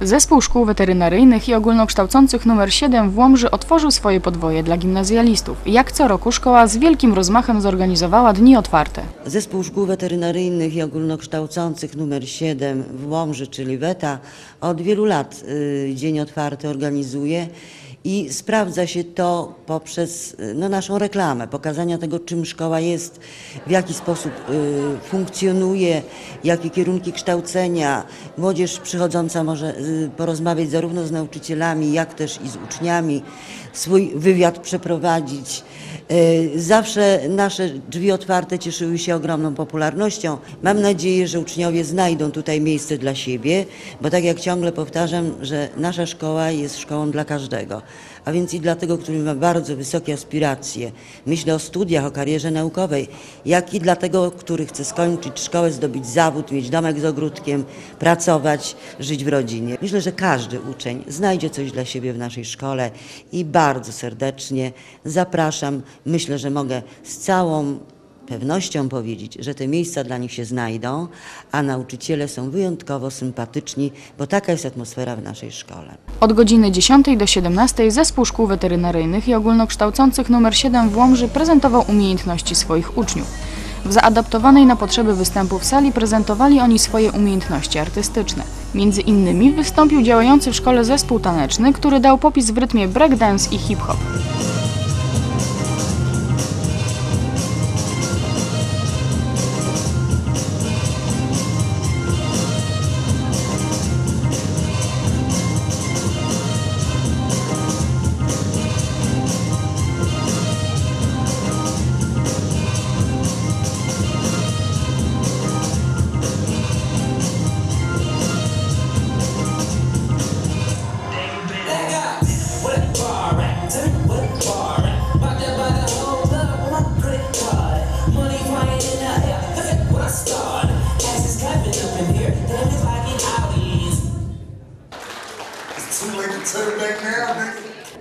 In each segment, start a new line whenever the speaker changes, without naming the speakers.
Zespół Szkół Weterynaryjnych i Ogólnokształcących nr 7 w Łomży otworzył swoje podwoje dla gimnazjalistów. Jak co roku szkoła z wielkim rozmachem zorganizowała dni otwarte.
Zespół Szkół Weterynaryjnych i Ogólnokształcących nr 7 w Łomży, czyli WETA, od wielu lat y, Dzień Otwarty organizuje i sprawdza się to poprzez y, no, naszą reklamę, pokazania tego, czym szkoła jest, w jaki sposób y, funkcjonuje, jakie kierunki kształcenia. Młodzież przychodząca może y, porozmawiać zarówno z nauczycielami, jak też i z uczniami, swój wywiad przeprowadzić. E, Zawsze nasze drzwi otwarte cieszyły się ogromną popularnością. Mam nadzieję, że uczniowie znajdą tutaj miejsce dla siebie, bo tak jak ciągle powtarzam, że nasza szkoła jest szkołą dla każdego. A więc i dla tego, który ma bardzo wysokie aspiracje, myślę o studiach, o karierze naukowej, jak i dla tego, który chce skończyć szkołę, zdobyć zawód, mieć domek z ogródkiem, pracować, żyć w rodzinie. Myślę, że każdy uczeń znajdzie coś dla siebie w naszej szkole i bardzo serdecznie zapraszam. Myślę, że mogę z całą pewnością powiedzieć, że te miejsca dla nich się znajdą, a nauczyciele są wyjątkowo sympatyczni, bo taka jest atmosfera w naszej szkole.
Od godziny 10 do 17 Zespół Szkół Weterynaryjnych i Ogólnokształcących nr 7 w Łomży prezentował umiejętności swoich uczniów. W zaadaptowanej na potrzeby występów sali prezentowali oni swoje umiejętności artystyczne. Między innymi wystąpił działający w szkole zespół taneczny, który dał popis w rytmie breakdance i hip-hop.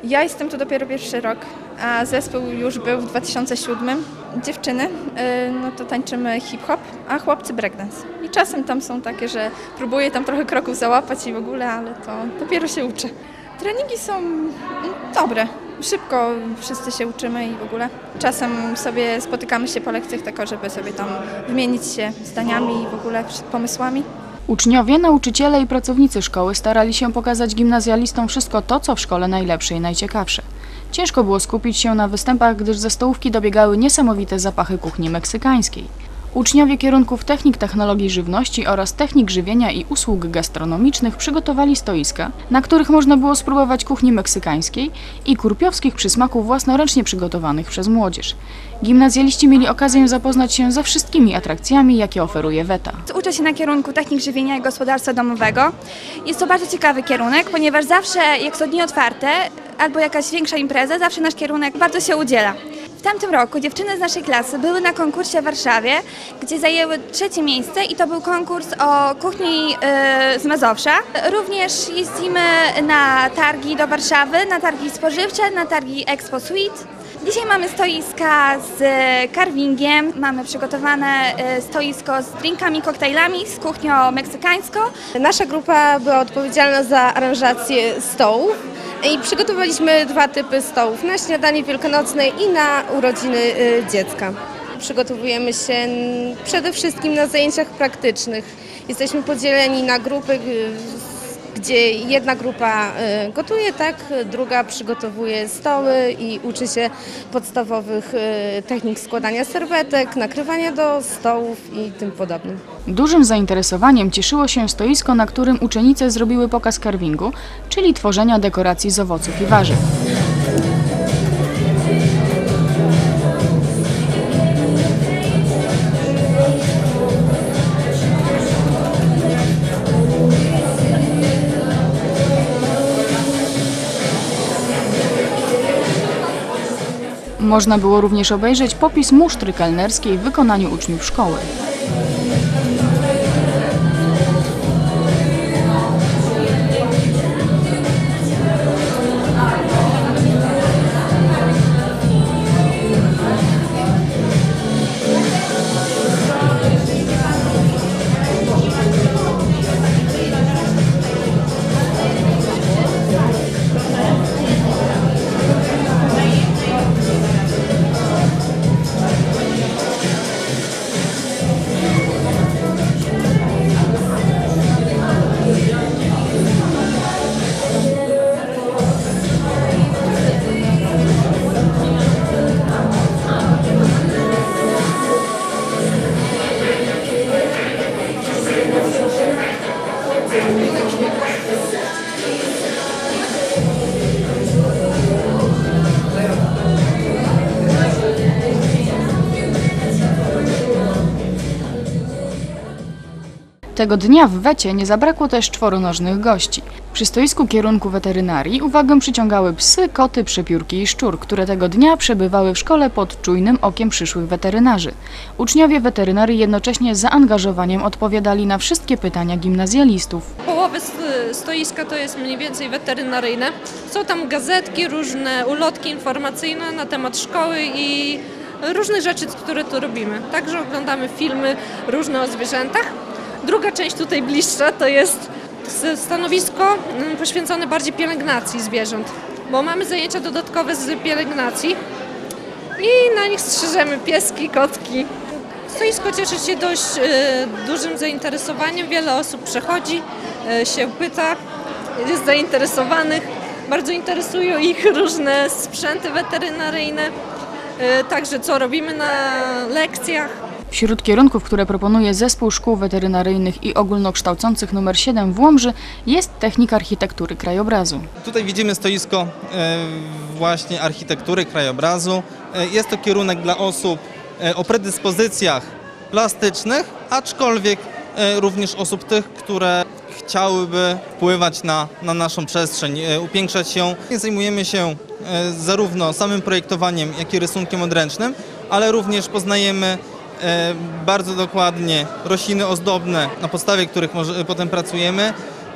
Ja jestem tu dopiero pierwszy rok, a zespół już był w 2007. Dziewczyny, y, no to tańczymy hip-hop, a chłopcy breakdance. I czasem tam są takie, że próbuję tam trochę kroków załapać i w ogóle, ale to dopiero się uczę. Treningi są mm, dobre. Szybko wszyscy się uczymy i w ogóle. Czasem sobie spotykamy się po lekcjach tylko, żeby sobie tam wymienić się zdaniami i w ogóle pomysłami.
Uczniowie, nauczyciele i pracownicy szkoły starali się pokazać gimnazjalistom wszystko to, co w szkole najlepsze i najciekawsze. Ciężko było skupić się na występach, gdyż ze stołówki dobiegały niesamowite zapachy kuchni meksykańskiej. Uczniowie kierunków technik technologii żywności oraz technik żywienia i usług gastronomicznych przygotowali stoiska, na których można było spróbować kuchni meksykańskiej i kurpiowskich przysmaków własnoręcznie przygotowanych przez młodzież. Gimnazjaliści mieli okazję zapoznać się ze wszystkimi atrakcjami, jakie oferuje WETA.
Uczę się na kierunku technik żywienia i gospodarstwa domowego. Jest to bardzo ciekawy kierunek, ponieważ zawsze jak są dni otwarte albo jakaś większa impreza, zawsze nasz kierunek bardzo się udziela. Tamtym roku dziewczyny z naszej klasy były na konkursie w Warszawie, gdzie zajęły trzecie miejsce i to był konkurs o kuchni yy, z Mazowsza. Również jeździmy na targi do Warszawy, na targi spożywcze, na targi Expo Suite. Dzisiaj mamy stoiska z carvingiem, mamy przygotowane e, stoisko z drinkami, koktajlami, z kuchnią meksykańską.
Nasza grupa była odpowiedzialna za aranżację stołów i przygotowaliśmy dwa typy stołów, na śniadanie wielkanocne i na urodziny y, dziecka. Przygotowujemy się przede wszystkim na zajęciach praktycznych. Jesteśmy podzieleni na grupy, gdzie jedna grupa y, gotuje, tak, druga przygotowuje stoły i uczy się podstawowych y, technik składania serwetek, nakrywania do stołów i tym podobnym.
Dużym zainteresowaniem cieszyło się stoisko, na którym uczennice zrobiły pokaz carvingu, czyli tworzenia dekoracji z owoców i warzyw. Można było również obejrzeć popis musztry kelnerskiej w wykonaniu uczniów szkoły. Tego dnia w Wecie nie zabrakło też czworonożnych gości. Przy stoisku kierunku weterynarii uwagę przyciągały psy, koty, przepiórki i szczur, które tego dnia przebywały w szkole pod czujnym okiem przyszłych weterynarzy. Uczniowie weterynarii jednocześnie z zaangażowaniem odpowiadali na wszystkie pytania gimnazjalistów.
Połowę st- stoiska to jest mniej więcej weterynaryjne. Są tam gazetki, różne ulotki informacyjne na temat szkoły i różnych rzeczy, które tu robimy. Także oglądamy filmy różne o zwierzętach. Druga część tutaj bliższa to jest stanowisko mm, poświęcone bardziej pielęgnacji zwierząt, bo mamy zajęcia dodatkowe z pielęgnacji i na nich strzyżemy pieski, kotki. Stoisko cieszy się dość e, dużym zainteresowaniem. Wiele osób przechodzi, e, się pyta, jest zainteresowanych. Bardzo interesują ich różne sprzęty weterynaryjne, e, także co robimy na lekcjach.
Wśród kierunków, które proponuje Zespół Szkół Weterynaryjnych i Ogólnokształcących nr 7 w Łomży jest technika architektury krajobrazu.
Tutaj widzimy stoisko e, właśnie architektury krajobrazu. E, Jest to kierunek dla osób e, o predyspozycjach plastycznych, aczkolwiek również osób tych, które chciałyby wpływać na, na naszą przestrzeń, upiększać ją. Zajmujemy się zarówno samym projektowaniem, jak i rysunkiem odręcznym, ale również poznajemy bardzo dokładnie rośliny ozdobne, na podstawie których może, potem pracujemy.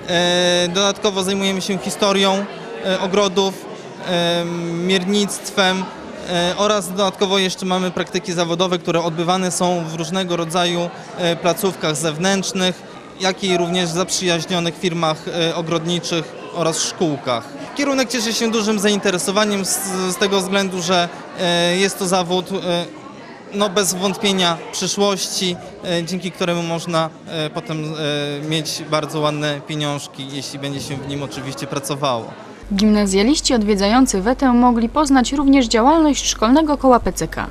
E, Dodatkowo zajmujemy się historią e, ogrodów, e, miernictwem e, oraz dodatkowo jeszcze mamy praktyki zawodowe, które odbywane są w różnego rodzaju e, placówkach zewnętrznych, jak i również zaprzyjaźnionych firmach e, ogrodniczych oraz szkółkach. Kierunek cieszy się dużym zainteresowaniem z, z tego względu, że e, jest to zawód e, no bez wątpienia przyszłości, e, dzięki któremu można e, potem e, mieć bardzo ładne pieniążki, jeśli będzie się w nim oczywiście pracowało.
Gimnazjaliści odwiedzający Wetę mogli poznać również działalność szkolnego koła PCK.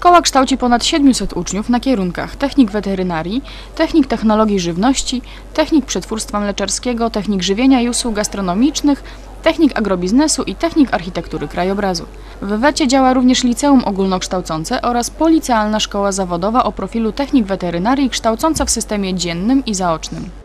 Szkoła kształci ponad 700 uczniów na kierunkach technik weterynarii, technik technologii żywności, technik przetwórstwa mleczarskiego, technik żywienia i usług gastronomicznych, technik agrobiznesu i technik architektury krajobrazu. W Wecie działa również liceum ogólnokształcące oraz policealna szkoła zawodowa o profilu technik weterynarii kształcąca w systemie dziennym i zaocznym.